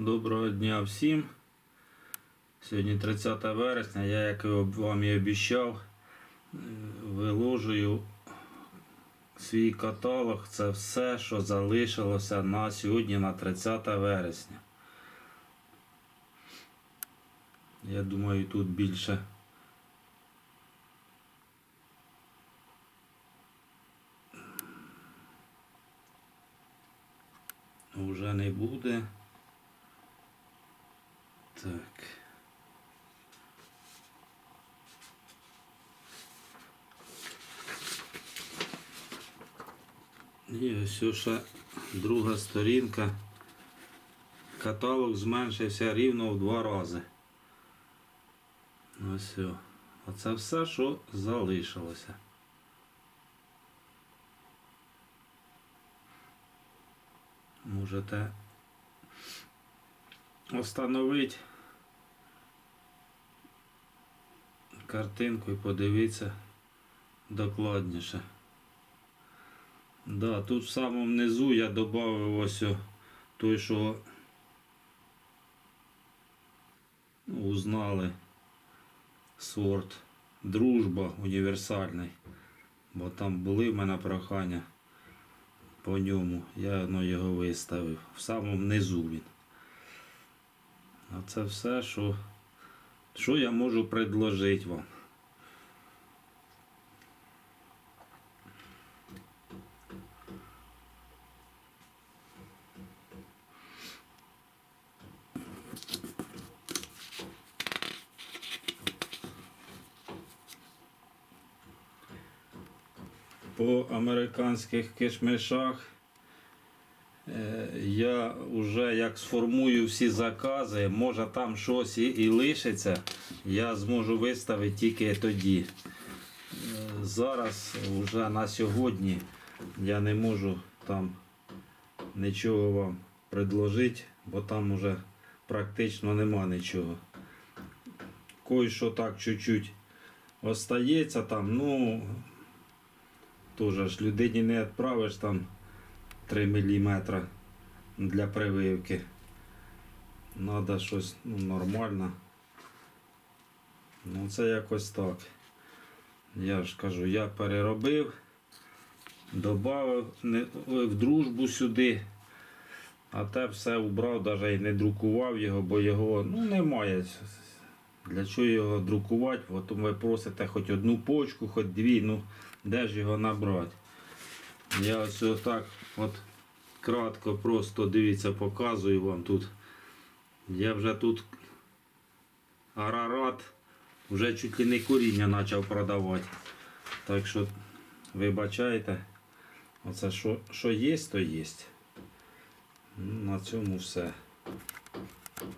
Доброго дня всім. Сьогодні 30 вересня, я, як вам і обіцяв, виложую свій каталог. Це все, що залишилося на сьогодні, на 30 вересня. Я думаю, тут більше. Уже не буде. Так. І ось ще друга сторінка. Каталог зменшився рівно в два рази. Ось. о. Оце все, що залишилося. Можете встановити картинку і подивитися докладніше. Да, тут в самому низу я додав ось той, що ну, узнали сорт дружба універсальний. Бо там були в мене прохання по ньому. Я ну, його виставив. В самому низу він. А це все, що, що я можу предложити вам. По американських кишмишах я вже як сформую всі закази, може там щось і, і лишиться, я зможу виставити тільки тоді. Е, Зараз вже на сьогодні я не можу там нічого вам предложити, бо там вже практично нема нічого. Кое-що так чуть-чуть остається там, ну Тоже ж людині не відправиш там 3 мм для прививки. Надо щось ну, нормально. Ну це якось так. Я ж кажу, я переробив, додав в дружбу сюди, а те все убрав, навіть і не друкував його, бо його ну, немає. Для чого його друкувати? От ви просите хоч одну почку, хоч дві, ну де ж його набрати? Я ось отак от кратко просто дивіться, показую вам тут. Я вже тут арарат вже чуть ли не коріння почав продавати. Так що вибачайте, оце що, що є, то є. Ну, На цьому все.